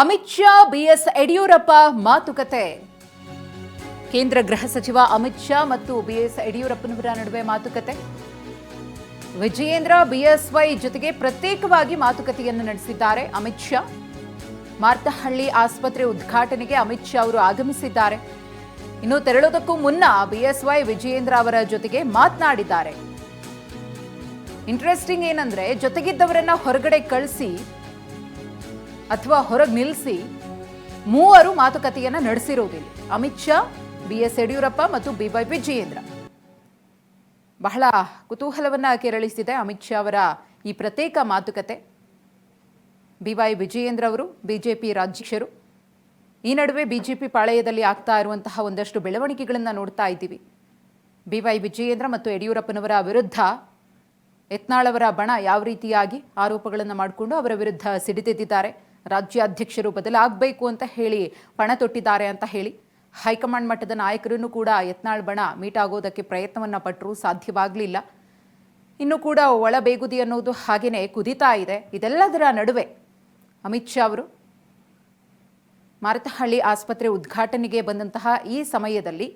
Amit Shah, BS Yediyurappa ಮಾತುಕತೆ. ಕೇಂದ್ರ ಗೃಹ ಸಚಿವ ಅಮಿತ್ ಶಾ ಮತ್ತು ಬಿಎಸ್ ಯಡಿಯೂರಪ್ಪನವರ ನಡುವೆ ಮಾತುಕತೆ. ವಿಜಯೇಂದ್ರ, ಬಿಎಸ್ವೈ ಜೊತೆಗೆ ಪ್ರತ್ಯೇಕವಾಗಿ ಮಾತುಕತೆಯನ್ನು ನಡೆಸಿದ್ದಾರೆ ಅಮಿತ್ ಶಾ. ಮಾರ್ತಹಳ್ಳಿ ಆಸ್ಪತ್ರೆ ಉದ್ಘಾಟನೆಗೆ ಅಮಿತ್ ಶಾ ಅವರು ಆಗಮಿಸಿದ್ದಾರೆ. ಇನ್ನು ತೆರಳೋದಕ್ಕೂ ಮುನ್ನ ಬಿಎಸ್ವೈ ವಿಜಯೇಂದ್ರ ಅವರ ಜೊತೆಗೆ ಮಾತನಾಡಿದ್ದಾರೆ. ಇಂಟ್ರೆಸ್ಟಿಂಗ್ ಏನಂದ್ರೆ ಜೊತೆಗಿದ್ದವರನ್ನ ಹೊರಗಡೆ ಕಳಿಸಿ ಅಥವಾ ಹೊರಗೆ ನಿಲ್ಲಿಸಿ ಮೂವರು ಮಾತುಕತೆಯನ್ನು ನಡೆಸಿರುವುದಿಲ್ಲ ಅಮಿತ್ ಶಾ ಬಿ ಎಸ್ ಯಡಿಯೂರಪ್ಪ ಮತ್ತು ಬಿವೈ ವಿಜಯೇಂದ್ರ ಬಹಳ ಕುತೂಹಲವನ್ನ ಕೆರಳಿಸಿದೆ ಅಮಿತ್ ಶಾ ಅವರ ಈ ಪ್ರತ್ಯೇಕ ಮಾತುಕತೆ. ಬಿವೈ ವಿಜಯೇಂದ್ರ ಅವರು, ಬಿಜೆಪಿ ರಾಜ್ಯಕ್ಷರು. ಈ ನಡುವೆ ಬಿಜೆಪಿ ಪಾಳೆಯದಲ್ಲಿ ಆಗ್ತಾ ಇರುವಂತಹ ಒಂದಷ್ಟು ಬೆಳವಣಿಗೆಗಳನ್ನು ನೋಡ್ತಾ ಇದ್ದೀವಿ. ಬಿವೈ ವಿಜಯೇಂದ್ರ ಮತ್ತು ಯಡಿಯೂರಪ್ಪನವರ ವಿರುದ್ಧ ಯತ್ನಾಳವರ ಬಣ ಯಾವ ರೀತಿಯಾಗಿ ಆರೋಪಗಳನ್ನು ಮಾಡಿಕೊಂಡು ಅವರ ವಿರುದ್ಧ ಸಿಡಿದೆದ್ದಿದ್ದಾರೆ. ರಾಜ್ಯಾಧ್ಯಕ್ಷರು ಬದಲಾಗಬೇಕು ಅಂತ ಹೇಳಿ ಪಣ ತೊಟ್ಟಿದ್ದಾರೆ ಅಂತ ಹೇಳಿ ಹೈಕಮಾಂಡ್ ಮಟ್ಟದ ನಾಯಕರನ್ನು ಕೂಡ ಯತ್ನಾಳ್ ಬಣ ಮೀಟ್ ಆಗೋದಕ್ಕೆ ಪ್ರಯತ್ನವನ್ನ ಪಟ್ಟರು ಸಾಧ್ಯವಾಗಲಿಲ್ಲ. ಇನ್ನು ಕೂಡ ಒಳಬೇಗುದಿ ಅನ್ನೋದು ಹಾಗೆಯೇ ಕುದಿತಾ ಇದೆ. ಇದೆಲ್ಲದರ ನಡುವೆ ಅಮಿತ್ ಶಾ ಅವರು ಮಾರತಹಳ್ಳಿ ಆಸ್ಪತ್ರೆ ಉದ್ಘಾಟನೆಗೆ ಬಂದಂತಹ ಈ ಸಮಯದಲ್ಲಿ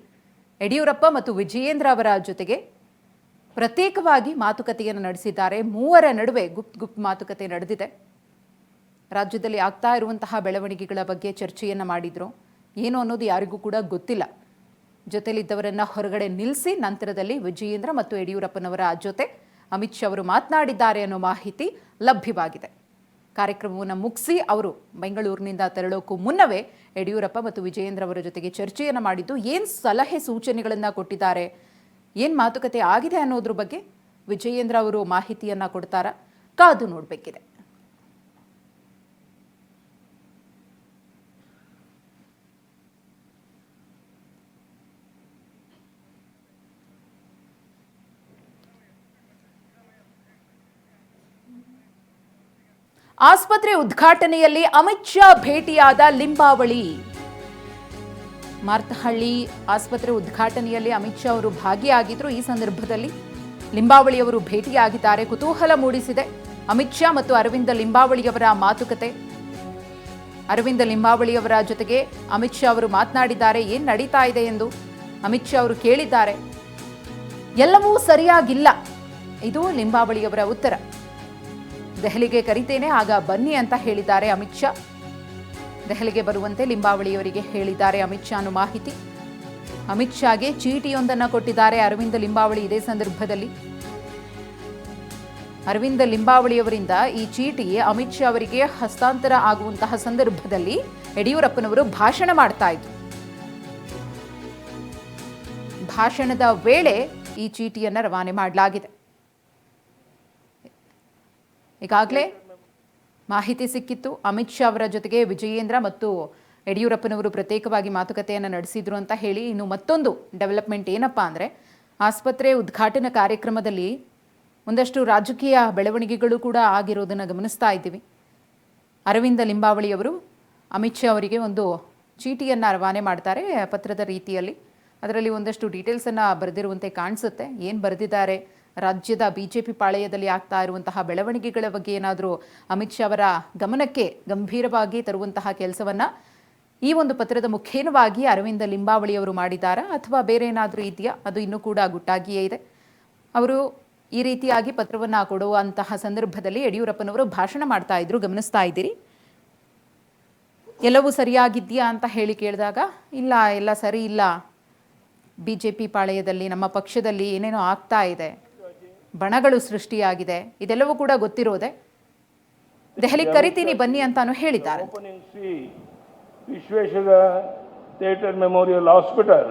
ಯಡಿಯೂರಪ್ಪ ಮತ್ತು ವಿಜಯೇಂದ್ರ ಅವರ ಜೊತೆಗೆ ಪ್ರತ್ಯೇಕವಾಗಿ ಮಾತುಕತೆಯನ್ನು ನಡೆಸಿದ್ದಾರೆ. ಮೂವರ ನಡುವೆ ಗುಪ್ತ ಗುಪ್ತ ಮಾತುಕತೆ ನಡೆದಿದೆ. ರಾಜ್ಯದಲ್ಲಿ ಆಗ್ತಾ ಇರುವಂತಹ ಬೆಳವಣಿಗೆಗಳ ಬಗ್ಗೆ ಚರ್ಚೆಯನ್ನು ಮಾಡಿದ್ರು. ಏನು ಅನ್ನೋದು ಯಾರಿಗೂ ಕೂಡ ಗೊತ್ತಿಲ್ಲ. ಜೊತೆಲಿದ್ದವರನ್ನು ಹೊರಗಡೆ ನಿಲ್ಲಿಸಿ ನಂತರದಲ್ಲಿ ವಿಜಯೇಂದ್ರ ಮತ್ತು ಯಡಿಯೂರಪ್ಪನವರ ಜೊತೆ ಅಮಿತ್ ಶಾ ಅವರು ಮಾತನಾಡಿದ್ದಾರೆ ಅನ್ನೋ ಮಾಹಿತಿ ಲಭ್ಯವಾಗಿದೆ. ಕಾರ್ಯಕ್ರಮವನ್ನು ಮುಗಿಸಿ ಅವರು ಬೆಂಗಳೂರಿನಿಂದ ತೆರಳೋಕ್ಕೂ ಮುನ್ನವೇ ಯಡಿಯೂರಪ್ಪ ಮತ್ತು ವಿಜಯೇಂದ್ರ ಅವರ ಜೊತೆಗೆ ಚರ್ಚೆಯನ್ನು ಮಾಡಿದ್ದು, ಏನು ಸಲಹೆ ಸೂಚನೆಗಳನ್ನು ಕೊಟ್ಟಿದ್ದಾರೆ, ಏನು ಮಾತುಕತೆ ಆಗಿದೆ ಅನ್ನೋದ್ರ ಬಗ್ಗೆ ವಿಜಯೇಂದ್ರ ಅವರು ಮಾಹಿತಿಯನ್ನು ಕೊಡ್ತಾರಾ ಕಾದು ನೋಡಬೇಕಿದೆ. ಆಸ್ಪತ್ರೆ ಉದ್ಘಾಟನೆಯಲ್ಲಿ ಅಮಿತ್ ಶಾ ಭೇಟಿಯಾದ ಲಿಂಬಾವಳಿ. ಮಾರ್ತಹಳ್ಳಿ ಆಸ್ಪತ್ರೆ ಉದ್ಘಾಟನೆಯಲ್ಲಿ ಅಮಿತ್ ಶಾ ಅವರು ಭಾಗಿಯಾಗಿದ್ರು. ಈ ಸಂದರ್ಭದಲ್ಲಿ ಲಿಂಬಾವಳಿಯವರು ಭೇಟಿಯಾಗಿದ್ದಾರೆ. ಕುತೂಹಲ ಮೂಡಿಸಿದೆ. ಅಮಿತ್ ಶಾ ಮತ್ತು ಅರವಿಂದ ಲಿಂಬಾವಳಿಯವರ ಮಾತುಕತೆ. ಅರವಿಂದ ಲಿಂಬಾವಳಿಯವರ ಜೊತೆಗೆ ಅಮಿತ್ ಶಾ ಅವರು ಮಾತನಾಡಿದ್ದಾರೆ. ಏನು ನಡೀತಾ ಇದೆ ಎಂದು ಅಮಿತ್ ಶಾ ಅವರು ಕೇಳಿದ್ದಾರೆ. ಎಲ್ಲವೂ ಸರಿಯಾಗಿಲ್ಲ. ಇದು ಲಿಂಬಾವಳಿಯವರ ಉತ್ತರ. ದೆಹಲಿಗೆ ಕರಿತೇನೆ, ಆಗ ಬನ್ನಿ ಅಂತ ಹೇಳಿದ್ದಾರೆ ಅಮಿತ್ ಶಾ. ದೆಹಲಿಗೆ ಬರುವಂತೆ ಲಿಂಬಾವಳಿಯವರಿಗೆ ಹೇಳಿದ್ದಾರೆ ಅಮಿತ್ ಶಾ ಅನ್ನೋ ಮಾಹಿತಿ. ಅಮಿತ್ ಶಾಗೆ ಚೀಟಿಯೊಂದನ್ನು ಕೊಟ್ಟಿದ್ದಾರೆ ಅರವಿಂದ ಲಿಂಬಾವಳಿ ಇದೇ ಸಂದರ್ಭದಲ್ಲಿ. ಅರವಿಂದ ಲಿಂಬಾವಳಿಯವರಿಂದ ಈ ಚೀಟಿ ಅಮಿತ್ ಶಾ ಅವರಿಗೆ ಹಸ್ತಾಂತರ ಆಗುವಂತಹ ಸಂದರ್ಭದಲ್ಲಿ ಯಡಿಯೂರಪ್ಪನವರು ಭಾಷಣ ಮಾಡ್ತಾ ಇದ್ರು. ಭಾಷಣದ ವೇಳೆ ಈ ಚೀಟಿಯನ್ನು ರವಾನೆ ಮಾಡಲಾಗಿದೆ. ಈಗಾಗಲೇ ಮಾಹಿತಿ ಸಿಕ್ಕಿತ್ತು. ಅಮಿತ್ ಶಾ ಅವರ ಜೊತೆಗೆ ವಿಜಯೇಂದ್ರ ಮತ್ತು ಯಡಿಯೂರಪ್ಪನವರು ಪ್ರತ್ಯೇಕವಾಗಿ ಮಾತುಕತೆಯನ್ನು ನಡೆಸಿದ್ರು ಅಂತ ಹೇಳಿ ಇನ್ನು ಮತ್ತೊಂದು ಡೆವಲಪ್ಮೆಂಟ್ ಏನಪ್ಪ ಅಂದರೆ ಆಸ್ಪತ್ರೆ ಉದ್ಘಾಟನಾ ಕಾರ್ಯಕ್ರಮದಲ್ಲಿ ಒಂದಷ್ಟು ರಾಜಕೀಯ ಬೆಳವಣಿಗೆಗಳು ಕೂಡ ಆಗಿರೋದನ್ನು ಗಮನಿಸ್ತಾ ಇದ್ದೀವಿ. ಅರವಿಂದ ಲಿಂಬಾವಳಿಯವರು ಅಮಿತ್ ಶಾ ಅವರಿಗೆ ಒಂದು ಚೀಟಿಯನ್ನು ರವಾನೆ ಮಾಡ್ತಾರೆ ಪತ್ರದ ರೀತಿಯಲ್ಲಿ. ಅದರಲ್ಲಿ ಒಂದಷ್ಟು ಡೀಟೇಲ್ಸನ್ನು ಬರೆದಿರುವಂತೆ ಕಾಣಿಸುತ್ತೆ. ಏನು ಬರೆದಿದ್ದಾರೆ? ರಾಜ್ಯದ ಬಿಜೆಪಿ ಪಾಳೆಯದಲ್ಲಿ ಆಗ್ತಾ ಇರುವಂತಹ ಬೆಳವಣಿಗೆಗಳ ಬಗ್ಗೆ ಏನಾದರೂ ಅಮಿತ್ ಶಾ ಅವರ ಗಮನಕ್ಕೆ ಗಂಭೀರವಾಗಿ ತರುವಂತಹ ಕೆಲಸವನ್ನು ಈ ಒಂದು ಪತ್ರದ ಮುಖೇನವಾಗಿ ಅರವಿಂದ ಲಿಂಬಾವಳಿಯವರು ಮಾಡಿದ್ದಾರಾ? ಅಥವಾ ಬೇರೆ ಏನಾದರೂ ಇದೆಯಾ? ಅದು ಇನ್ನೂ ಕೂಡ ಗುಟ್ಟಾಗಿಯೇ ಇದೆ. ಅವರು ಈ ರೀತಿಯಾಗಿ ಪತ್ರವನ್ನು ಕೊಡುವಂತಹ ಸಂದರ್ಭದಲ್ಲಿ ಯಡಿಯೂರಪ್ಪನವರು ಭಾಷಣ ಮಾಡ್ತಾ ಇದ್ರು. ಗಮನಿಸ್ತಾ ಇದ್ದೀರಿ. ಎಲ್ಲವೂ ಸರಿಯಾಗಿದೆಯಾ ಅಂತ ಹೇಳಿ ಕೇಳಿದಾಗ, ಇಲ್ಲ, ಎಲ್ಲ ಸರಿ ಇಲ್ಲ. ಬಿ ಜೆ ಪಿ ಪಾಳೆಯದಲ್ಲಿ, ನಮ್ಮ ಪಕ್ಷದಲ್ಲಿ ಏನೇನೋ ಆಗ್ತಾ ಇದೆ. ಬಣಗಳು ಸೃಷ್ಟಿಯಾಗಿದೆ ಇದೆಲ್ಲವೂ ಕೂಡ ಗೊತ್ತಿರೋದೆ ದೆಹಲಿ ಕರಿತೀನಿ ಬನ್ನಿ ಅಂತಾನೂ ಹೇಳಿದ್ದಾರೆ Vishweshwara theatre memorial hospital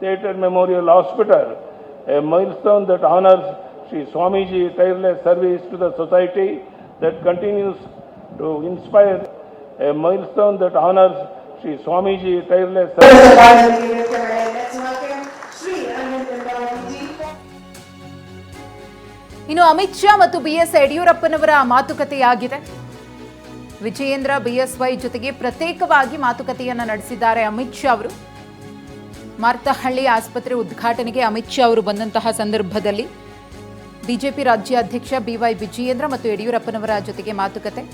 theatre memorial hospital a milestone that honours Shri Swamiji tireless service to the society that continues to inspire a milestone that honours Shri Swamiji tireless service ಇನ್ನು ಅಮಿತ್ ಶಾ ಮತ್ತು ಬಿಎಸ್ ಯಡಿಯೂರಪ್ಪನವರ ಮಾತುಕತೆಯಾಗಿದೆ. Vijayendra, BSY ಜೊತೆಗೆ ಪ್ರತ್ಯೇಕವಾಗಿ ಮಾತುಕತೆಯನ್ನ ನಡೆಸಿದ್ದಾರೆ ಅಮಿತ್ ಶಾ ಅವರು. ಮಾರ್ತಹಳ್ಳಿ ಆಸ್ಪತ್ರೆ ಉದ್ಘಾಟನೆಗೆ ಅಮಿತ್ ಶಾ ಅವರು ಬಂದಂತಹ ಸಂದರ್ಭದಲ್ಲಿ ಬಿಜೆಪಿ ರಾಜ್ಯಾಧ್ಯಕ್ಷ ಬಿವೈ ವಿಜಯೇಂದ್ರ ಮತ್ತು ಯಡಿಯೂರಪ್ಪನವರ ಜೊತೆಗೆ ಮಾತುಕತೆ.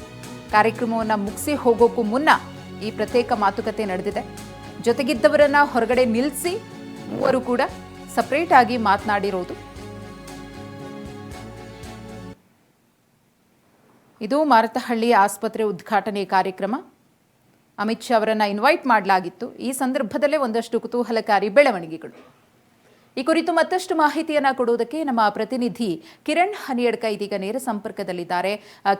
ಕಾರ್ಯಕ್ರಮವನ್ನು ಮುಗಿಸಿ ಹೋಗೋಕ್ಕೂ ಮುನ್ನ ಈ ಪ್ರತ್ಯೇಕ ಮಾತುಕತೆ ನಡೆದಿದೆ. ಜೊತೆಗಿದ್ದವರನ್ನ ಹೊರಗಡೆ ನಿಲ್ಲಿಸಿ ಮೂವರು ಕೂಡ ಸಪರೇಟ್ ಆಗಿ ಮಾತನಾಡಿರೋದು. ಇದು ಮಾರತಹಳ್ಳಿ ಆಸ್ಪತ್ರೆ ಉದ್ಘಾಟನೆ ಕಾರ್ಯಕ್ರಮ. ಅಮಿತ್ ಶಾ ಅವರನ್ನು ಇನ್ವೈಟ್ ಮಾಡಲಾಗಿತ್ತು. ಈ ಸಂದರ್ಭದಲ್ಲೇ ಒಂದಷ್ಟು ಕುತೂಹಲಕಾರಿ ಬೆಳವಣಿಗೆಗಳು. ಈ ಕುರಿತು ಮತ್ತಷ್ಟು ಮಾಹಿತಿಯನ್ನು ಕೊಡುವುದಕ್ಕೆ ನಮ್ಮ ಪ್ರತಿನಿಧಿ ಕಿರಣ್ ಹನಿಯಡ್ಕ ಇದೀಗ ನೇರ ಸಂಪರ್ಕದಲ್ಲಿದ್ದಾರೆ.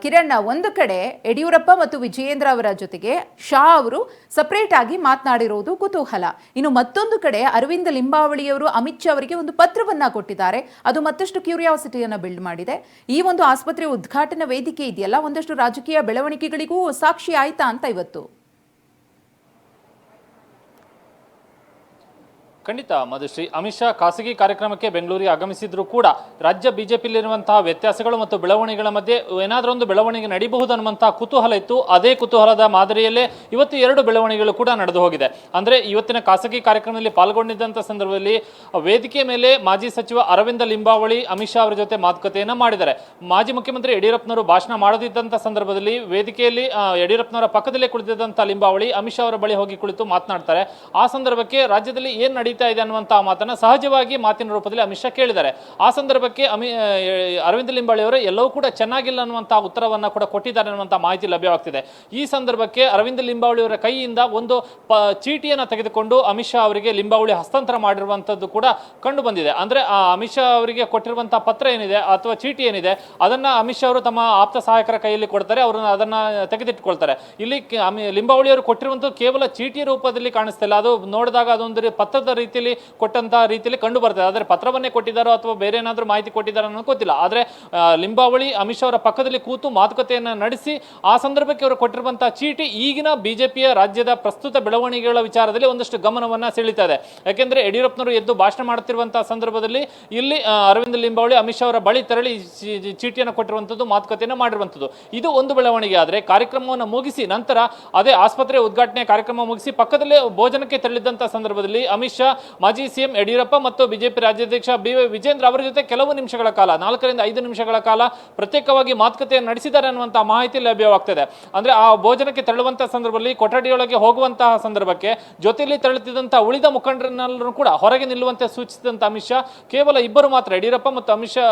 ಕಿರಣ್ ಒಂದು ಕಡೆ ಯಡಿಯೂರಪ್ಪ ಮತ್ತು ವಿಜಯೇಂದ್ರ ಅವರ ಜೊತೆಗೆ ಶಾ ಅವರು ಸಪರೇಟ್ ಆಗಿ ಮಾತನಾಡಿರುವುದು ಕುತೂಹಲ. ಇನ್ನು ಮತ್ತೊಂದು ಕಡೆ ಅರವಿಂದ ಲಿಂಬಾವಳಿಯವರು ಅಮಿತ್ ಶಾ ಅವರಿಗೆ ಒಂದು ಪತ್ರವನ್ನ ಕೊಟ್ಟಿದ್ದಾರೆ. ಅದು ಮತ್ತಷ್ಟು ಕ್ಯೂರಿಯಾಸಿಟಿಯನ್ನು ಬಿಲ್ಡ್ ಮಾಡಿದೆ. ಈ ಒಂದು ಆಸ್ಪತ್ರೆ ಉದ್ಘಾಟನಾ ವೇದಿಕೆ ಇದೆಯಲ್ಲ, ಒಂದಷ್ಟು ರಾಜಕೀಯ ಬೆಳವಣಿಗೆಗಳಿಗೂ ಸಾಕ್ಷಿ ಆಯ್ತಾ ಅಂತ ಇವತ್ತು? ಖಂಡಿತ, ಮಧುಶ್ರೀ. ಅಮಿತ್ ಶಾ ಖಾಸಗಿ ಕಾರ್ಯಕ್ರಮಕ್ಕೆ ಬೆಂಗಳೂರಿಗೆ ಆಗಮಿಸಿದ್ರು ಕೂಡ ರಾಜ್ಯ ಬಿಜೆಪಿಯಲ್ಲಿರುವಂತಹ ವ್ಯತ್ಯಾಸಗಳು ಮತ್ತು ಬೆಳವಣಿಗೆಗಳ ಮಧ್ಯೆ ಏನಾದರೂ ಒಂದು ಬೆಳವಣಿಗೆ ನಡೀಬಹುದು ಅನ್ನುವಂತಹ ಕುತೂಹಲ ಇತ್ತು. ಅದೇ ಕುತೂಹಲದ ಮಾದರಿಯಲ್ಲೇ ಇವತ್ತು ಎರಡು ಬೆಳವಣಿಗೆಗಳು ಕೂಡ ನಡೆದು ಹೋಗಿದೆ. ಅಂದ್ರೆ ಇವತ್ತಿನ ಖಾಸಗಿ ಕಾರ್ಯಕ್ರಮದಲ್ಲಿ ಪಾಲ್ಗೊಂಡಿದ್ದಂಥ ಸಂದರ್ಭದಲ್ಲಿ ವೇದಿಕೆ ಮೇಲೆ ಮಾಜಿ ಸಚಿವ ಅರವಿಂದ ಲಿಂಬಾವಳಿ, ಅಮಿತ್ ಶಾ ಅವರ ಜೊತೆ ಮಾತುಕತೆಯನ್ನು ಮಾಡಿದ್ದಾರೆ. ಮಾಜಿ ಮುಖ್ಯಮಂತ್ರಿ ಯಡಿಯೂರಪ್ಪನವರು ಭಾಷಣ ಮಾಡದಿದ್ದಂಥ ಸಂದರ್ಭದಲ್ಲಿ ವೇದಿಕೆಯಲ್ಲಿ ಯಡಿಯೂರಪ್ಪನವರ ಪಕ್ಕದಲ್ಲೇ ಕುಳಿತಿದ್ದಂಥ ಲಿಂಬಾವಳಿ, ಅಮಿತ್ ಶಾ ಅವರ ಬಳಿ ಹೋಗಿ ಕುಳಿತು ಮಾತನಾಡ್ತಾರೆ. ಆ ಸಂದರ್ಭಕ್ಕೆ ರಾಜ್ಯದಲ್ಲಿ ಏನ್ ನಡೀತಾ ಇದೆ ಅನ್ನುವಂಥ ಮಾತನ್ನ ಸಹಜವಾಗಿ ಮಾತಿನ ರೂಪದಲ್ಲಿ ಅಮಿತ್ ಶಾ ಕೇಳಿದ್ದಾರೆ. ಆ ಸಂದರ್ಭಕ್ಕೆ ಅಮಿ ಅರವಿಂದ ಲಿಂಬಾಳಿಯವರು ಎಲ್ಲವೂ ಕೂಡ ಚೆನ್ನಾಗಿಲ್ಲ ಅನ್ನುವಂಥ ಉತ್ತರವನ್ನು ಕೂಡ ಕೊಟ್ಟಿದ್ದಾರೆ ಅನ್ನುವಂಥ ಮಾಹಿತಿ ಲಭ್ಯವಾಗ್ತಿದೆ. ಈ ಸಂದರ್ಭಕ್ಕೆ ಅರವಿಂದ ಲಿಂಬಾವಳಿಯವರ ಕೈಯಿಂದ ಒಂದು ಪ, ಚೀಟಿಯನ್ನು ತೆಗೆದುಕೊಂಡು ಅಮಿತ್ ಶಾ ಅವರಿಗೆ ಲಿಂಬಾವಳಿ ಹಸ್ತಾಂತರ ಮಾಡಿರುವಂತದ್ದು ಕೂಡ ಕಂಡು ಬಂದಿದೆ. ಅಂದ್ರೆ, ಆ, ಅಮಿತ್ ಶಾ ಅವರಿಗೆ ಕೊಟ್ಟಿರುವಂಥ ಪತ್ರ ಏನಿದೆ ಅಥವಾ ಚೀಟಿ ಏನಿದೆ, ಅದನ್ನ ಅಮಿತ್ ಶಾ ಅವರು ತಮ್ಮ ಆಪ್ತ ಸಹಾಯಕರ ಕೈಯಲ್ಲಿ ಕೊಡ್ತಾರೆ ಅವರು ಅದನ್ನ ತೆಗೆದಿಟ್ಕೊಳ್ತಾರೆ. ಇಲ್ಲಿ ಕೆ- ಅಮಿ- ಲಿಂಬಾವಳಿ ಅವರು ಕೊಟ್ಟಿರುವಂತದ್ದು ಕೇವಲ ಚೀಟಿ ರೂಪದಲ್ಲಿ ಕಾಣಿಸ್ತಿಲ್ಲ ಅದು ನೋಡಿದಾಗ ಅದೊಂದು ಪತ್ರದ ರೀತಿಯಲ್ಲಿ ಕೊಟ್ಟಂತಹ ರೀತಿಯಲ್ಲಿ ಕಂಡು ಬರ್ತದೆ. ಆದರೆ ಪತ್ರವನ್ನೇ ಕೊಟ್ಟಿದ್ದಾರೋ ಅಥವಾ ಬೇರೆ ಏನಾದರೂ ಮಾಹಿತಿ ಕೊಟ್ಟಿದ್ದಾರೋ ಅನ್ನೋದು ಗೊತ್ತಿಲ್ಲ. ಆದರೆ ಲಿಂಬಾವಳಿ ಅಮಿತ್ ಅವರ ಪಕ್ಕದಲ್ಲಿ ಕೂತು ಮಾತುಕತೆಯನ್ನು ನಡೆಸಿ ಆ ಸಂದರ್ಭಕ್ಕೆ ಅವರು ಕೊಟ್ಟಿರುವಂತಹ ಚೀಟಿ ಈಗಿನ ಬಿಜೆಪಿಯ ರಾಜ್ಯದ ಪ್ರಸ್ತುತ ಬೆಳವಣಿಗೆಗಳ ವಿಚಾರದಲ್ಲಿ ಒಂದಷ್ಟು ಗಮನವನ್ನ ಸೆಳೀತಾ ಇದೆ. ಯಾಕೆಂದ್ರೆ ಯಡಿಯೂರಪ್ಪನವರು ಎದ್ದು ಭಾಷಣ ಮಾಡುತ್ತಿರುವಂತಹ ಸಂದರ್ಭದಲ್ಲಿ ಇಲ್ಲಿ ಅರವಿಂದ ಲಿಂಬಾವಳಿ ಅಮಿತ್ ಅವರ ಬಳಿ ತೆರಳಿ ಚೀಟಿಯನ್ನು ಕೊಟ್ಟಿರುವಂಥದ್ದು ಮಾತುಕತೆಯನ್ನು ಮಾಡಿರುವಂಥದ್ದು ಇದು ಒಂದು ಬೆಳವಣಿಗೆ. ಆದರೆ ಕಾರ್ಯಕ್ರಮವನ್ನು ಮುಗಿಸಿ ನಂತರ ಅದೇ ಆಸ್ಪತ್ರೆ ಉದ್ಘಾಟನೆ ಕಾರ್ಯಕ್ರಮ ಮುಗಿಸಿ ಪಕ್ಕದಲ್ಲೇ ಭೋಜನಕ್ಕೆ ತೆರಳಿದ್ದಂಥ ಸಂದರ್ಭದಲ್ಲಿ ಅಮಿತ್ ಮಾಜಿ ಸಿಎಂ ಯಡಿಯೂರಪ್ಪ ಮತ್ತು ಬಿಜೆಪಿ ರಾಜ್ಯಾಧ್ಯಕ್ಷ ಬಿ ವೈ ವಿಜೇಂದ್ರ ಅವರ ಜೊತೆ ಕೆಲವು ನಿಮಿಷಗಳ ಕಾಲ ನಾಲ್ಕರಿಂದ ಐದು ನಿಮಿಷಗಳ ಕಾಲ ಪ್ರತ್ಯೇಕವಾಗಿ ಮಾತುಕತೆಯನ್ನು ನಡೆಸಿದ್ದಾರೆ ಅನ್ನುವಂತಹ ಮಾಹಿತಿ ಲಭ್ಯವಾಗ್ತದೆ. ಅಂದ್ರೆ ಆ ಭೋಜನಕ್ಕೆ ತೆರಳುವಂತಹ ಸಂದರ್ಭದಲ್ಲಿ ಕೊಠಡಿಯೊಳಗೆ ಹೋಗುವಂತಹ ಸಂದರ್ಭಕ್ಕೆ ಜೊತೆಯಲ್ಲಿ ತೆರಳುತ್ತಿದ್ದಂತಹ ಉಳಿದ ಮುಖಂಡರನ್ನೆಲ್ಲರೂ ಕೂಡ ಹೊರಗೆ ನಿಲ್ಲುವಂತೆ ಸೂಚಿಸಿದಂತ ಅಮಿತ್ ಶಾ ಕೇವಲ ಇಬ್ಬರು ಮಾತ್ರ ಯಡಿಯೂರಪ್ಪ ಮತ್ತು ಅಮಿತ್ ಶಾ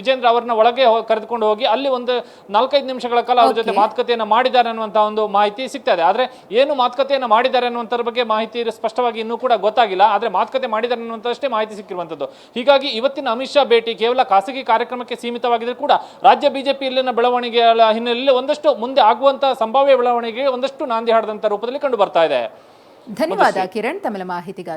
ವಿಜೇಂದ್ರ ಅವರನ್ನ ಒಳಗೆ ಕರೆದುಕೊಂಡು ಹೋಗಿ ಅಲ್ಲಿ ಒಂದು ನಾಲ್ಕೈದು ನಿಮಿಷಗಳ ಕಾಲ ಅವರ ಜೊತೆ. ಮಾತುಕತೆಯನ್ನು ಮಾಡಿದ್ದಾರೆ ಅನ್ನುವಂತಹ ಒಂದು ಮಾಹಿತಿ ಸಿಗ್ತದೆ ಇದೆ. ಆದ್ರೆ ಏನು ಮಾತುಕತೆಯನ್ನು ಮಾಡಿದ್ದಾರೆ ಅನ್ನುವಂತ ಬಗ್ಗೆ ಮಾಹಿತಿ ಸ್ಪಷ್ಟವಾಗಿ ಇನ್ನೂ ಕೂಡ ಗೊತ್ತಾಗಿಲ್ಲ. ಆದ್ರೆ ಮಾತುಕತೆ ಮಾಡಿದ್ದಾರೆ ಅನ್ನುವಂಥಷ್ಟೇ ಮಾಹಿತಿ ಸಿಕ್ಕಿರುವಂಥದ್ದು ಹೀಗಾಗಿ ಇವತ್ತಿನ ಅಮಿತ್ ಶಾ ಭೇಟಿ ಕೇವಲ ಖಾಸಗಿ ಕಾರ್ಯಕ್ರಮಕ್ಕೆ ಸೀಮಿತವಾಗಿದ್ದರೂ ಕೂಡ ರಾಜ್ಯ ಬಿಜೆಪಿಯಲ್ಲಿನ ಬೆಳವಣಿಗೆಗಳ ಹಿನ್ನೆಲೆಯಲ್ಲಿ ಒಂದಷ್ಟು ಮುಂದೆ ಆಗುವಂತಹ ಸಂಭಾವ್ಯ ಬೆಳವಣಿಗೆ ಒಂದಷ್ಟು ನಾಂದಿ ಹಾಡದಂತ ರೂಪದಲ್ಲಿ ಕಂಡು ಬರ್ತಾ ಇದೆ. ಧನ್ಯವಾದ ಕಿರಣ್ ತಮ್ಮ ಮಾಹಿತಿಗಾಗಿ.